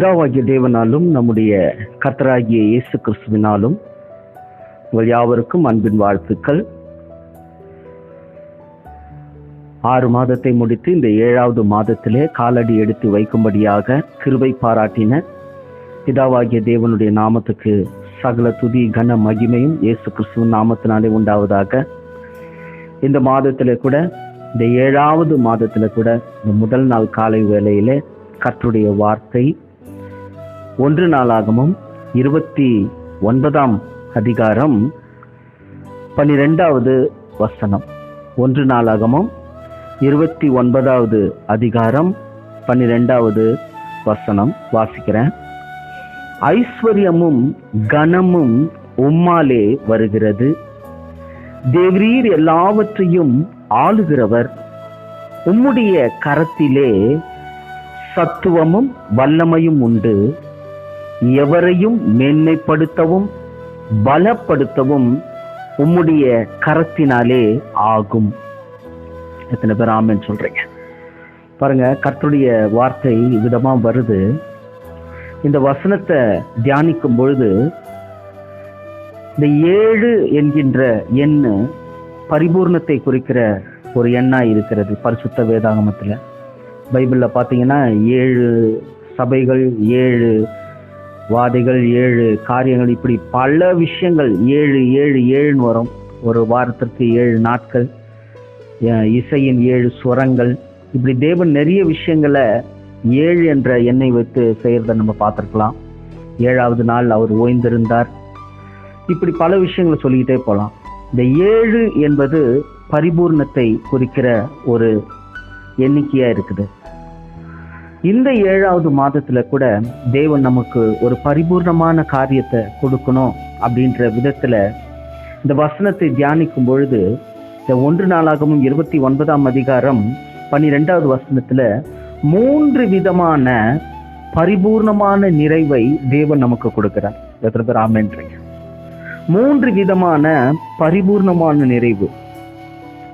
பிதாவாகிய தேவனாலும் நம்முடைய கர்த்தராகிய இயேசு கிறிஸ்துவினாலும் உங்கள் யாவருக்கும் அன்பின் வாழ்த்துக்கள். ஆறு மாதத்தை முடித்து இந்த ஏழாவது மாதத்திலே காலடி எடுத்து வைக்கும்படியாக கிருபை பாராட்டின பிதாவாகிய தேவனுடைய நாமத்துக்கு சகல துதி கன மகிமையும் இயேசு கிறிஸ்துவின் நாமத்தினாலே உண்டாவதாக. இந்த மாதத்திலே கூட இந்த ஏழாவது மாதத்தில் கூட இந்த முதல் நாள் காலை வேளையிலே கர்த்தருடைய வார்த்தை ஒன்று நாளாகமும் இருபத்தி ஒன்பதாம் அதிகாரம் பனிரெண்டாவது வசனம். ஒன்று நாளாகமும் இருபத்தி ஒன்பதாவது அதிகாரம் பன்னிரெண்டாவது வசனம் வாசிக்கிறேன். ஐஸ்வர்யமும் கனமும் உம்மாலே வருகிறது. தேவரீர் எல்லாவற்றையும் ஆளுகிறவர். உம்முடைய கரத்திலே சத்துவமும் வல்லமையும் உண்டு. எவரையும் மேன்மைப்படுத்தவும் பலப்படுத்தவும் உம்முடைய கரத்தினாலே ஆகும். எத்தனை பேர் ஆமென்னு சொல்றீங்க? பாருங்க கர்த்தருடைய வார்த்தை விதமா வருது. இந்த வசனத்தை தியானிக்கும் பொழுது இந்த ஏழு என்கின்ற எண் பரிபூர்ணத்தை குறிக்கிற ஒரு எண்ணா இருக்கிறது பரிசுத்த வேதாகமத்துல. பைபிள்ல பாத்தீங்கன்னா ஏழு சபைகள் ஏழு வாதைகள் ஏழு காரியங்கள். இப்படி பல விஷயங்கள். ஏழு ஏழு ஏழுன்னு வரும். ஒரு வாரத்திற்கு ஏழு நாட்கள். இசையின் ஏழு சுரங்கள். இப்படி தேவன் நிறைய விஷயங்களை ஏழு என்ற எண்ணெய் வைத்து செய்கிறத நம்ம பார்த்துருக்கலாம். ஏழாவது நாள் அவர் ஓய்ந்திருந்தார். இப்படி பல விஷயங்களை சொல்லிக்கிட்டே போகலாம். இந்த ஏழு என்பது பரிபூர்ணத்தை குறிக்கிற ஒரு எண்ணிக்கையாக இருக்குது. இந்த ஏழாவது மாதத்துல கூட தேவன் நமக்கு ஒரு பரிபூர்ணமான காரியத்தை கொடுக்கணும் அப்படின்ற விதத்துல இந்த வசனத்தை தியானிக்கும் பொழுது இந்த ஒன்று நாளாகவும் இருபத்தி ஒன்பதாம் அதிகாரம் பன்னிரெண்டாவது வசனத்துல மூன்று விதமான பரிபூர்ணமான நிறைவை தேவன் நமக்கு கொடுக்கிறார். எத்தனை மூன்று விதமான பரிபூர்ணமான நிறைவு.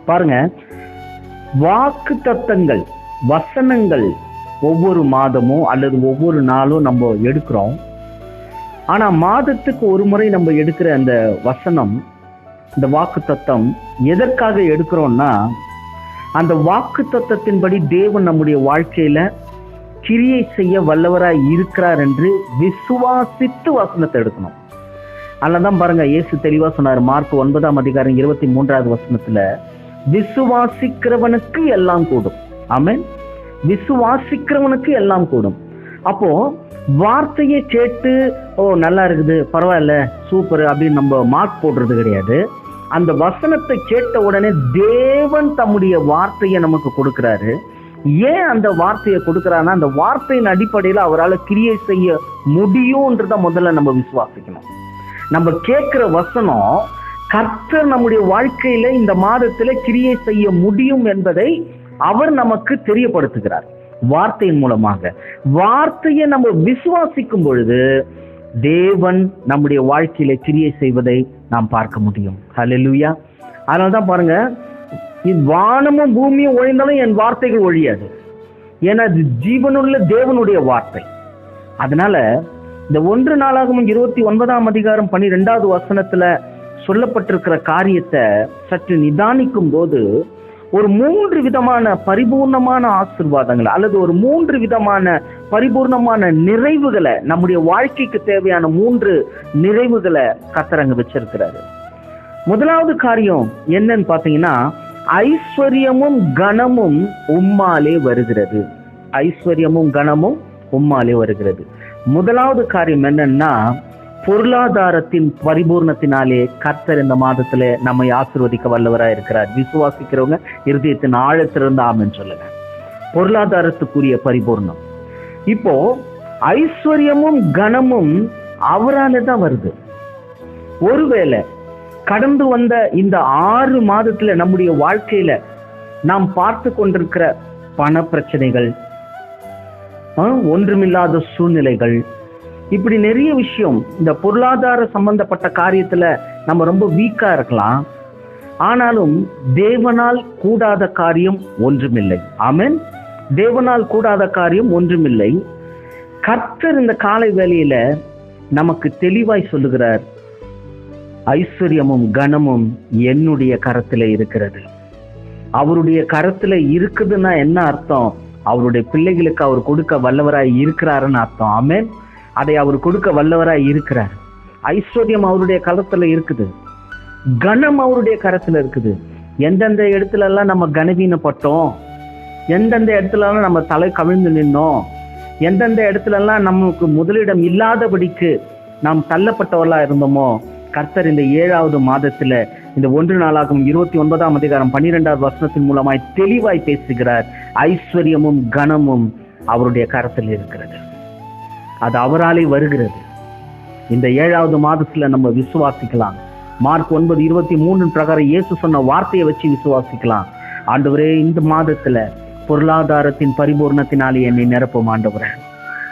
பாருங்க வாக்கு தத்தங்கள் வசனங்கள் ஒவ்வொரு மாதமும் அல்லது ஒவ்வொரு நாளும் நம்ம எடுக்கிறோம். ஆனால் மாதத்துக்கு ஒரு முறை நம்ம எடுக்கிற அந்த வசனம் இந்த வாக்கு தத்தம் எதற்காக எடுக்கிறோம்னா அந்த வாக்கு தத்தத்தின்படி தேவன் நம்முடைய வாழ்க்கையில கிரியை செய்ய வல்லவராய் இருக்கிறார் என்று விசுவாசித்து வசனத்தை எடுக்கணும். அதனாலதான் பாருங்க இயேசு தெளிவா சொன்னார் மார்க் ஒன்பதாம் அதிகாரம் இருபத்தி மூன்றாவது வசனத்துல விசுவாசிக்கிறவனுக்கு எல்லாம் கூடும். ஆமேன். விசுவாசிக்கிறவனுக்கு எல்லாம் கூடும். அப்போ வார்த்தையை கேட்டு ஓ நல்லா இருக்குது பரவாயில்ல சூப்பர் அப்படின்னு நம்ம மார்க் போடுறது கிடையாது. அந்த வசனத்தை கேட்ட உடனே தேவன் தம்முடைய வார்த்தையை நமக்கு கொடுக்கிறாரு. ஏன் அந்த வார்த்தையை கொடுக்கிறான்னா அந்த வார்த்தையின் அடிப்படையில் அவரால் கிரியை செய்ய முடியும்ன்றத முதல்ல நம்ம விசுவாசிக்கணும். நம்ம கேட்குற வசனம் கர்த்தர் நம்முடைய வாழ்க்கையில இந்த மாதத்துல கிரியை செய்ய முடியும் என்பதை அவர் நமக்கு தெரியப்படுத்துகிறார். வார்த்தையின் மூலமாக. வார்த்தையை நம்ம விசுவாசிக்கும் பொழுது தேவன் நம்முடைய வாழ்க்கையில கிரியை செய்வதை நாம் பார்க்க முடியும். ஹலெலுயா அதனால தான் பாருங்க வானமும் பூமியும் ஒழிந்தாலும் என் வார்த்தைகள் ஒழியாது. ஏன்னா அது ஜீவனுள்ள தேவனுடைய வார்த்தை. அதனால இந்த ஒன்று நாளாகவும் இருபத்தி ஒன்பதாம் அதிகாரம் பன்னிரெண்டாவது வசனத்துல சொல்லப்பட்டிருக்கிற காரியத்தை சற்று நிதானிக்கும் போது ஒரு மூன்று விதமான பரிபூர்ணமான ஆசிர்வாதங்களை அல்லது ஒரு மூன்று விதமான பரிபூர்ணமான நிறைவுகளை நம்முடைய வாழ்க்கைக்கு தேவையான மூன்று நிறைவுகளை கத்தரங்க வச்சிருக்கிறாரு. முதலாவது காரியம் என்னன்னு பாத்தீங்கன்னா ஐஸ்வர்யமும் கனமும் உம்மாலே வருகிறது. ஐஸ்வர்யமும் கனமும் உம்மாலே வருகிறது. முதலாவது காரியம் என்னன்னா பொருளாதாரத்தின் பரிபூர்ணத்தினாலே கர்த்தர் இந்த மாதத்துல நம்மை ஆசிர்வதிக்க வல்லவராக இருக்கிறார். விசுவாசிக்கிறவங்க இருதயத்தின் ஆழத்திலிருந்து ஆமென்னு சொல்லுங்க. பொருளாதாரத்துக்குரிய பரிபூர்ணம். இப்போ ஐஸ்வர்யமும் கனமும் அவரால தான் வருது. ஒருவேளை கடந்து வந்த இந்த ஆறு மாதத்துல நம்முடைய வாழ்க்கையில நாம் பார்த்து கொண்டிருக்கிற பண பிரச்சனைகள் ஒன்றுமில்லாத சூழ்நிலைகள் இப்படி நிறைய விஷயம் இந்த பொருளாதார சம்பந்தப்பட்ட காரியத்துல நம்ம ரொம்ப வீக்கா இருக்கலாம். ஆனாலும் தேவனால் கூடாத காரியம் ஒன்றுமில்லை. ஆமென் தேவனால் கூடாத காரியம் ஒன்றுமில்லை. கர்த்தர் இந்த காலை வேலையில் நமக்கு தெளிவாய் சொல்லுகிறார். ஐஸ்வர்யமும் கனமும் என்னுடைய கரத்துல இருக்கிறது. அவருடைய கரத்துல இருக்குதுன்னா என்ன அர்த்தம்? அவருடைய பிள்ளைகளுக்கு அவர் கொடுக்க வல்லவராய் இருக்கிறாருன்னு அர்த்தம். ஆமேன் அதை அவர் கொடுக்க வல்லவராய் இருக்கிறார். ஐஸ்வர்யம் அவருடைய கரத்துல இருக்குது. கனம் அவருடைய கரத்துல இருக்குது. எந்தெந்த இடத்துல எல்லாம் நம்ம கனவீனப்பட்டோம்? எந்தெந்த இடத்துலலாம் நம்ம தலை கவிழ்ந்து நின்னோம்? எந்தெந்த இடத்துல எல்லாம் நமக்கு முதலிடம் இல்லாதபடிக்கு நாம் தள்ளப்பட்டவர்களா இருந்தோமோ? கர்த்தர் இந்த ஏழாவது மாதத்துல இந்த ஒன்று நாளாகும் இருபத்தி ஒன்பதாம் அதிகாரம் பன்னிரெண்டாவது வசனத்தின் மூலமாய் தெளிவாய் பேசுகிறார். ஐஸ்வர்யமும் கனமும் அவருடைய கரத்தில் இருக்கிறது. அது அவராலே வருகிறது. இந்த ஏழாவது மாதத்துல நம்ம விசுவாசிக்கலாம். மார்க் ஒன்பது இருபத்தி மூணு பிரகாரம் இயேசு சொன்ன வார்த்தையை வச்சு விசுவாசிக்கலாம். ஆண்டவரே இந்த மாதத்துல பொருளாதாரத்தின் பரிபூர்ணத்தினாலே என்னை நிரப்பும் ஆண்டவரே.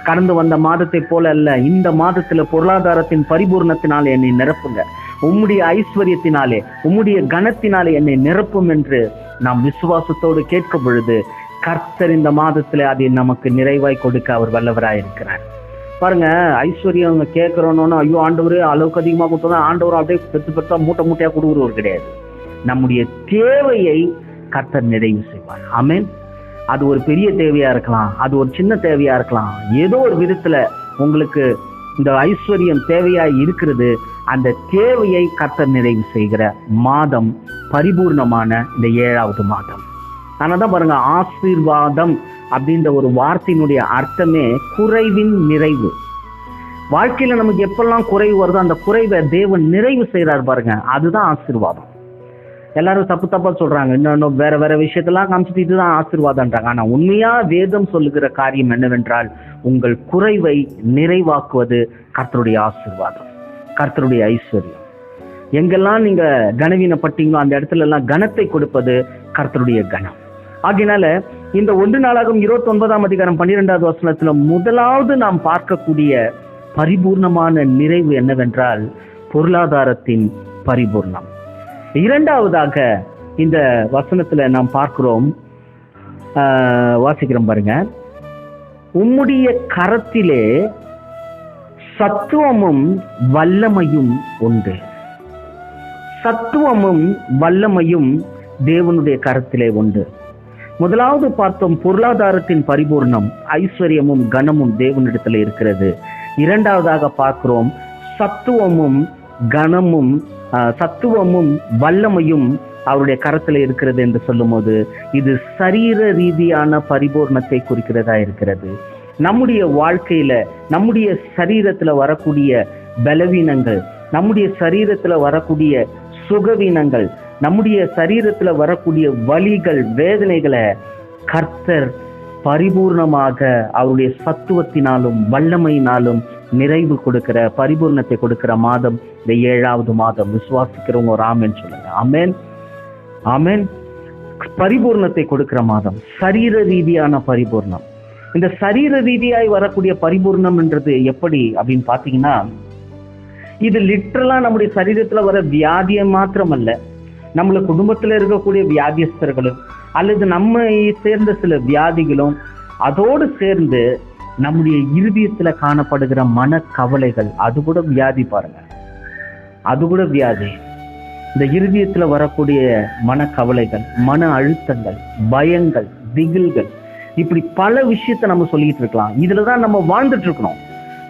கடந்து வந்த மாதத்தை போல அல்ல இந்த மாதத்துல பொருளாதாரத்தின் பரிபூர்ணத்தினாலே என்னை நிரப்புங்க. உம்முடைய ஐஸ்வர்யத்தினாலே உம்முடைய கனத்தினாலே என்னை நிரப்பும் என்று நாம் விசுவாசத்தோடு கேட்கும் பொழுது கர்த்தர் இந்த மாதத்துல அதை நமக்கு நிறைவாய் கொடுக்க அவர் வல்லவராயிருக்கிறார். பாருங்க ஐஸ்வர்யம் கேட்கிறோன்னு ஐயோ ஆண்டவர் அளவுக்கு அதிகமாக கொடுத்தா ஆண்டவர் அப்படியே பெத்து பெருசா மூட்டை மூட்டையா கொடுக்குறவர் கிடையாது. நம்முடைய தேவையை கர்த்தர் நிறைவு செய்வார். ஆமேன். அது ஒரு பெரிய தேவையா இருக்கலாம் அது ஒரு சின்ன தேவையா இருக்கலாம். ஏதோ ஒரு விதத்துல உங்களுக்கு இந்த ஐஸ்வர்யம் தேவையா இருக்கிறது அந்த தேவையை கர்த்தர் நிறைவு செய்கிற மாதம் பரிபூர்ணமான இந்த ஏழாவது மாதம். ஆனால் தான் பாருங்க ஆசீர்வாதம் அப்படின்ற ஒரு வார்த்தையினுடைய அர்த்தமே குறைவின் நிறைவு. வாழ்க்கையில நமக்கு எப்பெல்லாம் குறைவு வருதோ அந்த குறைவை தேவன் நிறைவு செய்கிறார் பாருங்க. அதுதான் ஆசீர்வாதம். எல்லாரும் தப்பு தப்பா சொல்றாங்க. இன்னும் வேற வேற விஷயத்தெல்லாம் காமிச்சிட்டு இதுதான் ஆசீர்வாதம்ன்றாங்க. ஆனா உண்மையா வேதம் சொல்லுகிற காரியம் என்னவென்றால் உங்கள் குறைவை நிறைவாக்குவது கர்த்தருடைய ஆசீர்வாதம் கர்த்தருடைய ஐஸ்வர்யம். எங்கெல்லாம் நீங்க கனவீனப்பட்டீங்களோ அந்த இடத்துல எல்லாம் கனத்தை கொடுப்பது கர்த்தருடைய கனம். ஆகையினால இந்த ஒன்று நாளாகும் இருபத்தி ஒன்பதாம் அதிகாரம் பன்னிரெண்டாவது வசனத்துல முதலாவது நாம் பார்க்கக்கூடிய பரிபூர்ணமான நிறைவு என்னவென்றால் பொருளாதாரத்தின் பரிபூர்ணம். இரண்டாவதாக இந்த வசனத்துல நாம் பார்க்கிறோம் வாசிக்கிறோம் பாருங்க. உம்முடைய கரத்திலே சத்துவமும் வல்லமையும் உண்டு. சத்துவமும் வல்லமையும் தேவனுடைய கரத்திலே உண்டு. முதலாவது பார்த்தோம் பொருளாதாரத்தின் பரிபூர்ணம் ஐஸ்வர்யமும் கனமும் தேவனிடத்தில் இருக்கிறது. இரண்டாவதாக பார்க்கிறோம் சத்துவமும் கனமும் சத்துவமும் வல்லமையும் அவருடைய கரத்தில் இருக்கிறது என்று சொல்லும்போது இது சரீர ரீதியான பரிபூர்ணத்தை குறிக்கிறதா இருக்கிறது. நம்முடைய வாழ்க்கையில நம்முடைய சரீரத்துல வரக்கூடிய பலவீனங்கள் நம்முடைய சரீரத்துல வரக்கூடிய சுகவீனங்கள் நம்முடைய சரீரத்தில் வரக்கூடிய வலிகள் வேதனைகளை கர்த்தர் பரிபூர்ணமாக அவருடைய சத்துவத்தினாலும் வல்லமையினாலும் நிறைவு கொடுக்கிற பரிபூர்ணத்தை கொடுக்கிற மாதம் இந்த ஏழாவது மாதம். விசுவாசிக்கிறவங்க ஒரு ஆமேன் சொல்லுங்க. ஆமென். ஆமென். பரிபூர்ணத்தை கொடுக்கிற மாதம். சரீர ரீதியான பரிபூர்ணம். இந்த சரீர ரீதியாய் வரக்கூடிய பரிபூர்ணம்ன்றது எப்படி அப்படின்னு பாத்தீங்கன்னா இது லிட்ரலா நம்முடைய சரீரத்துல வர வியாதியை மாத்திரமல்ல. நம்மள குடும்பத்துல இருக்கக்கூடிய வியாதியஸ்தர்களும் அல்லது நம்மை சேர்ந்த சில வியாதிகளும் அதோடு சேர்ந்து நம்முடைய இருதயத்துல காணப்படுகிற மன கவலைகள் அது கூட வியாதி பாருங்க. அது கூட வியாதி. இந்த இருதயத்துல வரக்கூடிய மன கவலைகள் மன அழுத்தங்கள் பயங்கள் திகில்கள் இப்படி பல விஷயத்த நம்ம சொல்லிட்டு இருக்கலாம். இதுலதான் நம்ம வாழ்ந்துட்டு இருக்கணும்.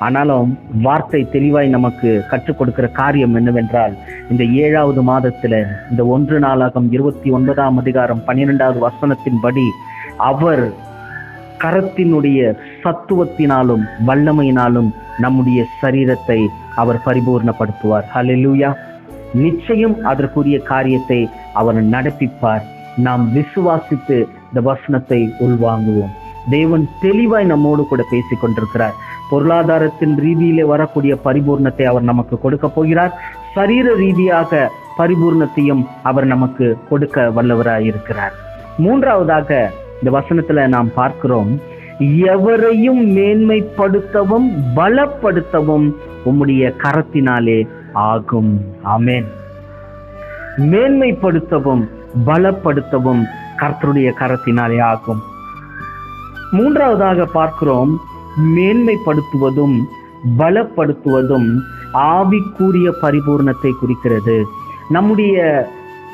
ஆனாலும் வார்த்தை தெளிவாய் நமக்கு கற்றுக் கொடுக்கிற காரியம் என்னவென்றால் இந்த ஏழாவது மாதத்துல இந்த ஒன்று நாளாகம் இருபத்தி ஒன்பதாம் அதிகாரம் பன்னிரெண்டாவது வசனத்தின்படி அவர் கரத்தினுடைய சத்துவத்தினாலும் வல்லமையினாலும் நம்முடைய சரீரத்தை அவர் பரிபூர்ணப்படுத்துவார். ஹalleluya நிச்சயம் அதற்குரிய காரியத்தை அவர் நடப்பிப்பார். நாம் விசுவாசித்து இந்த வசனத்தை உள்வாங்குவோம். தேவன் தெளிவாய் நம்மோடு கூட பேசிக் கொண்டிருக்கிறார் பொருளாதாரத்தின் ரீதியிலே வரக்கூடிய பரிபூர்ணத்தை அவர் நமக்கு கொடுக்க போகிறார். சரீர ரீதியாக பரிபூர்ணத்தையும் அவர் நமக்கு கொடுக்க வல்லவராய் இருக்கிறார் மூன்றாவதாக இந்த வசனத்துல நாம் பார்க்கிறோம் எவரையும் மேன்மைப்படுத்தவும் பலப்படுத்தவும் உம்முடைய கரத்தினாலே ஆகும். ஆமேன். மேன்மைப்படுத்தவும் பலப்படுத்தவும் கர்த்தருடைய கரத்தினாலே ஆகும். மூன்றாவதாக பார்க்கிறோம் மேன்மைப்படுத்துவதும் பலப்படுத்துவதும் ஆவிக்குரிய பரிபூர்ணத்தை குறிக்கிறது. நம்முடைய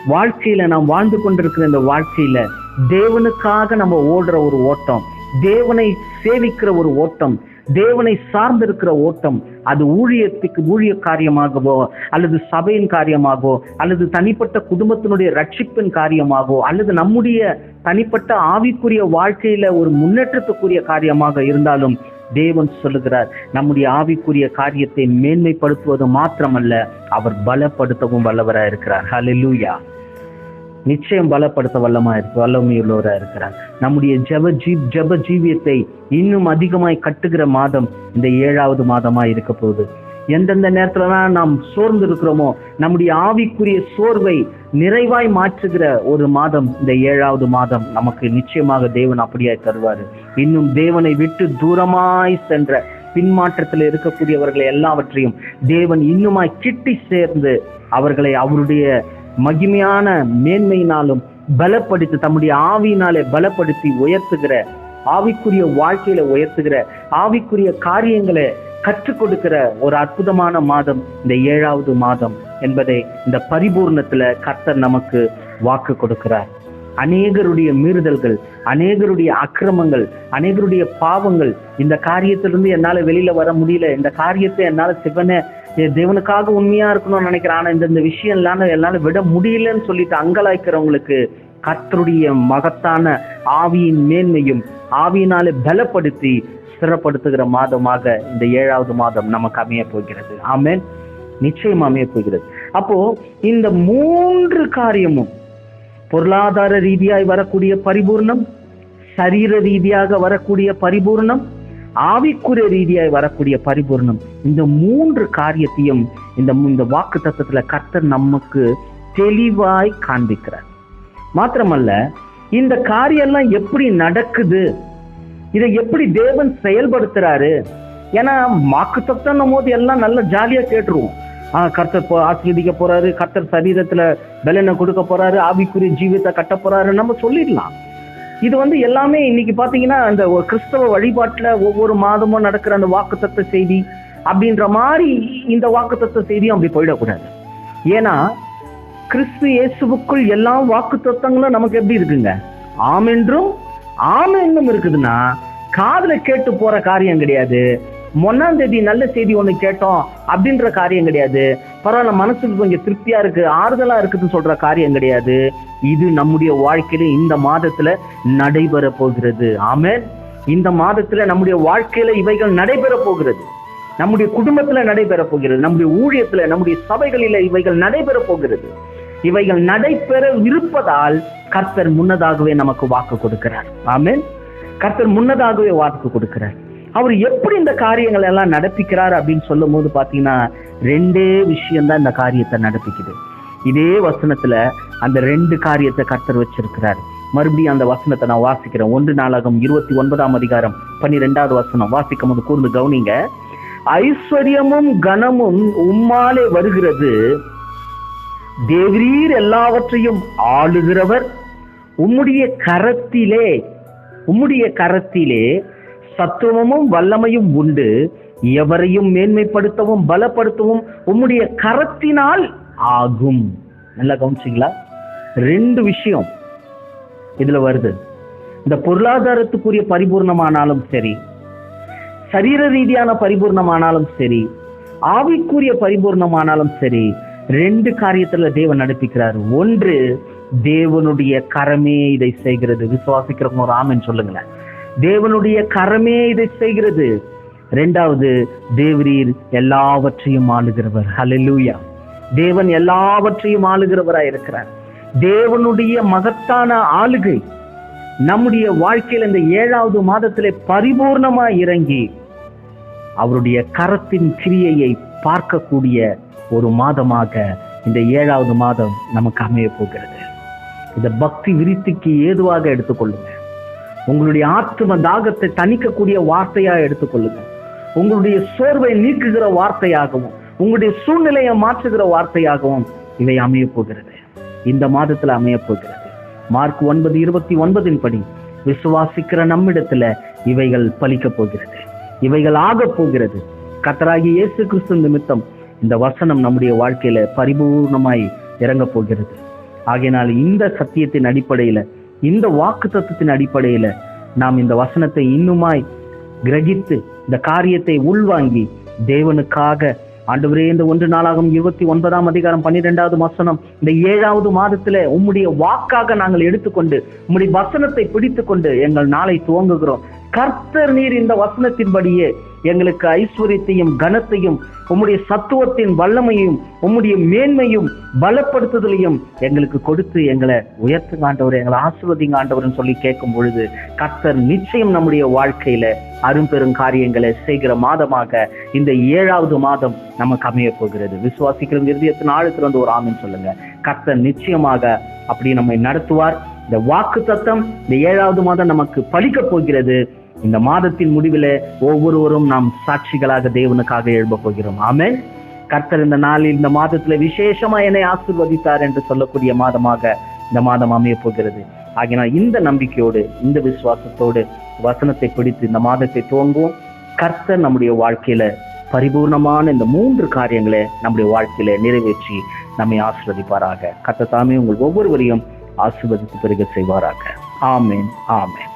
வாழ்க்கையில நாம் வாழ்ந்து கொண்டிருக்கிற இந்த வாழ்க்கையில தேவனுக்காக நம்ம ஓடுற ஒரு ஓட்டம் தேவனை சேவிக்கிற ஒரு ஓட்டம் தேவனை சார்ந்திருக்கிற ஓட்டம் அது ஊழியத்துக்கு ஊழிய காரியமாகவோ அல்லது சபையின் காரியமாகவோ அல்லது தனிப்பட்ட குடும்பத்தினுடைய ரட்சிப்பின் காரியமாகவோ அல்லது நம்முடைய தனிப்பட்ட ஆவிக்குரிய வாழ்க்கையில ஒரு முன்னேற்றத்துக்குரிய காரியமாக இருந்தாலும் தேவன் சொல்லுகிறார் நம்முடைய ஆவிக்குரிய காரியத்தை மேன்மைப்படுத்துவது மாத்திரமல்ல அவர் பலப்படுத்தவும் வல்லவராக இருக்கிறார் ஹalleluya நிச்சயம் பலப்படுத்த வல்லமா இருக்கு வல்லமையுள்ளவராக இருக்கிறார். நம்முடைய ஜெப ஜீ ஜெப ஜீவியத்தை இன்னும் அதிகமாய் கட்டுகிற மாதம் இந்த ஏழாவது மாதமா இருக்க போகுது. எந்தெந்த நேரத்துலலாம் நாம் சோர்ந்து இருக்கிறோமோ நம்முடைய ஆவிக்குரிய சோர்வை நிறைவாய் மாற்றுகிற ஒரு மாதம் இந்த ஏழாவது மாதம் நமக்கு நிச்சயமாக தேவன் அப்படியாய் தருவாரு. இன்னும் தேவனை விட்டு தூரமாய் சென்ற பின்மாற்றத்தில் இருக்கக்கூடியவர்களை எல்லாவற்றையும் தேவன் இன்னுமாய் கிட்டி சேர்ந்து அவர்களை அவருடைய மகிமையான மேன்மையினாலும் பலப்படுத்தி தம்முடைய ஆவியினாலே பலப்படுத்தி உயர்த்துகிற ஆவிக்குரிய வாழ்க்கையில உயர்த்துகிற ஆவிக்குரிய காரியங்களை கற்றுக் கொடுக்கிற ஒரு அற்புதமான மாதம் இந்த ஏழாவது மாதம் என்பதை இந்த பரிபூர்ணத்துல கர்த்தர் நமக்கு வாக்கு கொடுக்கிறார். அநேகருடைய மீறுதல்கள் அநேகருடைய அக்கிரமங்கள் அநேகருடைய பாவங்கள் இந்த காரியத்திலிருந்து என்னால வெளியில வர முடியல இந்த காரியத்தை என்னால சிவனை தேவனுக்காக உண்மையா இருக்கணும்னு நினைக்கிறேன். ஆனா இந்த விஷயம் எல்லாம் என்னால விட முடியலன்னு சொல்லிட்டு அங்கலாய்க்கிறவங்களுக்கு கத்தருடைய மகத்தான ஆவியின் மேன்மையும் ஆவியினாலே பலப்படுத்தி ஸ்திரப்படுத்துகிற மாதமாக இந்த ஏழாவது மாதம் நமக்கு அமைய போகிறது. ஆமேன். நிச்சயம் அமைய போகிறது. அப்போ இந்த மூன்று காரியமும் பொருளாதார ரீதியாய் வரக்கூடிய பரிபூர்ணம் சரீர ரீதியாக வரக்கூடிய பரிபூர்ணம் ஆவிக்குரிய ரீதியாய் வரக்கூடிய பரிபூர்ணம். இந்த மூன்று காரியத்தையும் இந்த இந்த வாக்கு தத்துவத்துல கர்த்தர் நமக்கு தெளிவாய் காண்பிக்கிறார். மாத்திரமல்ல இந்த காரியெல்லாம் எப்படி நடக்குது? இதை எப்படி தேவன் செயல்படுத்துறாரு? ஏன்னா வாக்கு தத்துவம் போது எல்லாம் நல்லா ஜாலியா கேட்டுருவோம். ஆஹ் கர்த்தர் போ- ஆசீர்வதிக்க போறாரு கர்த்தர் சரீரத்துல பலனை கொடுக்க போறாரு ஆவிக்குரிய ஜீவியத்தை கட்ட போறாரு நம்ம சொல்லிடலாம். இது வந்து எல்லாமே இன்னைக்கு பாத்தீங்கன்னா அந்த கிறிஸ்தவ வழிபாட்டுல ஒவ்வொரு மாதமும் நடக்கிற அந்த வாக்குத்தத்த செய்தி அப்படின்ற மாதிரி இந்த வாக்குத்தத்த செய்தியும் அப்படி போயிடக்கூடாது. ஏன்னா கிறிஸ்து இயேசுவுக்குள் எல்லா வாக்குத்தத்தங்களும் நமக்கு எப்படி இருக்குங்க? ஆமென்றும் ஆமென்னும் இருக்குதுன்னா காதல கேட்டு போற காரியம் கிடையாது. ஒன்னாம் தேதி நல்ல செய்தி ஒண்ணு கேட்டோம் அப்படின்ற காரியம் கிடையாது. பரவாயில்ல மனசுக்கு கொஞ்சம் திருப்தியா இருக்கு ஆறுதலா இருக்குதுன்னு சொல்ற காரியம் கிடையாது. இது நம்முடைய வாழ்க்கையில இந்த மாதத்துல நடைபெற போகிறது. ஆமேன். இந்த மாதத்துல நம்முடைய வாழ்க்கையில இவைகள் நடைபெற போகிறது. நம்முடைய குடும்பத்துல நடைபெற போகிறது. நம்முடைய ஊழியத்துல நம்முடைய சபைகளில இவைகள் நடைபெற போகிறது. இவைகள் நடைபெற இருப்பதால் கர்த்தர் முன்னதாகவே நமக்கு வாக்கு கொடுக்கிறார். ஆமேன். கர்த்தர் முன்னதாகவே வாக்கு கொடுக்கிறார். அவர் எப்படி இந்த காரியங்கள் எல்லாம் நடப்பிக்கிறார் அப்படின்னு சொல்லும் போது பாத்தீங்கன்னா ரெண்டே விஷயம்தான் இந்த காரியத்தை நடப்பிக்குது. இதே வசனத்துல அந்த ரெண்டு காரியத்தை கர்த்தர் வச்சிருக்கிறார். மறுபடியும் அந்த வசனத்தை நான் வாசிக்கிறேன். ஒன்று நாளாகும் இருபத்தி ஒன்பதாம் அதிகாரம் பன்னிரெண்டாவது வசனம். வாசிக்கும் போது கூர்ந்து கவனிங்க. ஐஸ்வர்யமும் கனமும் உம்மாலே வருகிறது. தேவரீர் எல்லாவற்றையும் ஆளுகிறவர். உம்முடைய கரத்திலே உம்முடைய கரத்திலே சத்துவமும் வல்லமையும் உண்டு. எவரையும் மேன்மைப்படுத்தவும் பலப்படுத்தவும் உம்முடைய கரத்தினால் ஆகும். நல்லா கவனிச்சிங்களா? ரெண்டு விஷயம் இதுல வருது. இந்த பொருளாதாரத்துக்குரிய பரிபூர்ணமானாலும் சரி சரீர ரீதியான பரிபூர்ணமானாலும் சரி ஆவிக்குரிய பரிபூர்ணமானாலும் சரி ரெண்டு காரியத்துல தேவன் நடப்பிக்கிறார். ஒன்று தேவனுடைய கரமே இதை செய்கிறது. விசுவாசிக்கிறவங்க ஒரு சொல்லுங்களேன். தேவனுடைய கரமே இதை செய்கிறது. ரெண்டாவது தேவரீர் எல்லாவற்றையும் ஆளுகிறவர். ஹலெலூயா தேவன் எல்லாவற்றையும் ஆளுகிறவராய் இருக்கிறார். தேவனுடைய மகத்தான ஆளுகை நம்முடைய வாழ்க்கையில் இந்த ஏழாவது மாதத்திலே பரிபூர்ணமா இறங்கி அவருடைய கரத்தின் கிரியையை பார்க்கக்கூடிய ஒரு மாதமாக இந்த ஏழாவது மாதம் நமக்கு அமைய போகிறது. இந்த பக்தி விருத்திக்கு ஏதுவாக எடுத்துக்கொள்ளுங்க உங்களுடைய ஆத்ம தாகத்தை தணிக்கக்கூடிய வார்த்தையா எடுத்துக்கொள்ளுங்க. உங்களுடைய சோர்வை நீக்குகிற வார்த்தையாகவும் உங்களுடைய சூழ்நிலையை மாற்றுகிற வார்த்தையாகவும் இவை அமைய போகிறது இந்த மாதத்துல அமைய போகிறது மார்க் ஒன்பது இருபத்தி ஒன்பதின் படி விசுவாசிக்கிற நம்மிடத்துல இவைகள் பலிக்க போகிறது. இவைகள் ஆகப் போகிறது. கத்தராகி இயேசு கிறிஸ்து நிமித்தம் இந்த வசனம் நம்முடைய வாழ்க்கையில பரிபூர்ணமாய் இறங்க போகிறது. ஆகையினால் இந்த சத்தியத்தின் அடிப்படையில இந்த வாக்கு தத்துவத்தின் அடிப்படையில நாம் இந்த வசனத்தை இன்னுமாய் கிரகித்து இந்த காரியத்தை உள்வாங்கி தேவனுக்காக ஆண்டவரே இந்த ஒன்று நாளாகும் இருபத்தி ஒன்பதாம் அதிகாரம் பன்னிரெண்டாவது வசனம் இந்த ஏழாவது மாதத்துல உம்முடைய வாக்காக நாங்கள் எடுத்துக்கொண்டு உம்முடைய வசனத்தை பிடித்து கொண்டு எங்கள் நாளை துவங்குகிறோம். கர்த்தர் நீர் இந்த வசனத்தின்படியே எங்களுக்கு ஐஸ்வர்யத்தையும் கனத்தையும் உம்முடைய சத்துவத்தின் வல்லமையும் உம்முடைய மேன்மையும் பலப்படுத்துதலையும் எங்களுக்கு கொடுத்து எங்களை உயர்த்துங்க ஆண்டவர் எங்களை ஆசிர்வதிங்க ஆண்டவர்னு சொல்லி கேட்கும் பொழுது கர்த்தர் நிச்சயம் நம்முடைய வாழ்க்கையில அரும்பெரும் காரியங்களை செய்கிற மாதமாக இந்த ஏழாவது மாதம் நமக்கு அமைய போகிறது. விசுவாசிக்கிற இருதயத்தின் ஆழத்துல வந்து ஒரு ஆமின்னு சொல்லுங்க. கர்த்தர் நிச்சயமாக அப்படி நம்மை நடத்துவார். இந்த வாக்கு தத்தம் இந்த ஏழாவது மாதம் நமக்கு பலிக்க போகிறது. இந்த மாதத்தின் முடிவில் ஒவ்வொருவரும் நாம் சாட்சிகளாக தேவனுக்காக எழுப போகிறோம். ஆமே கர்த்தர் இந்த நாளில் இந்த மாதத்துல விசேஷமா என்னை ஆசிர்வதித்தார் என்று சொல்லக்கூடிய மாதமாக இந்த மாதம் அமைய போகிறது. ஆகினால் இந்த நம்பிக்கையோடு இந்த விசுவாசத்தோடு வசனத்தை பிடித்து இந்த மாதத்தை துவங்குவோம். கர்த்தர் நம்முடைய வாழ்க்கையில பரிபூர்ணமான இந்த மூன்று காரியங்களை நம்முடைய வாழ்க்கையில நிறைவேற்றி நம்மை ஆசிர்வதிப்பாராக. கர்த்த தாமே உங்கள் ஒவ்வொருவரையும் ஆசிர்வதித்து பெருக செய்வாராக. ஆமேன் ஆமேன்.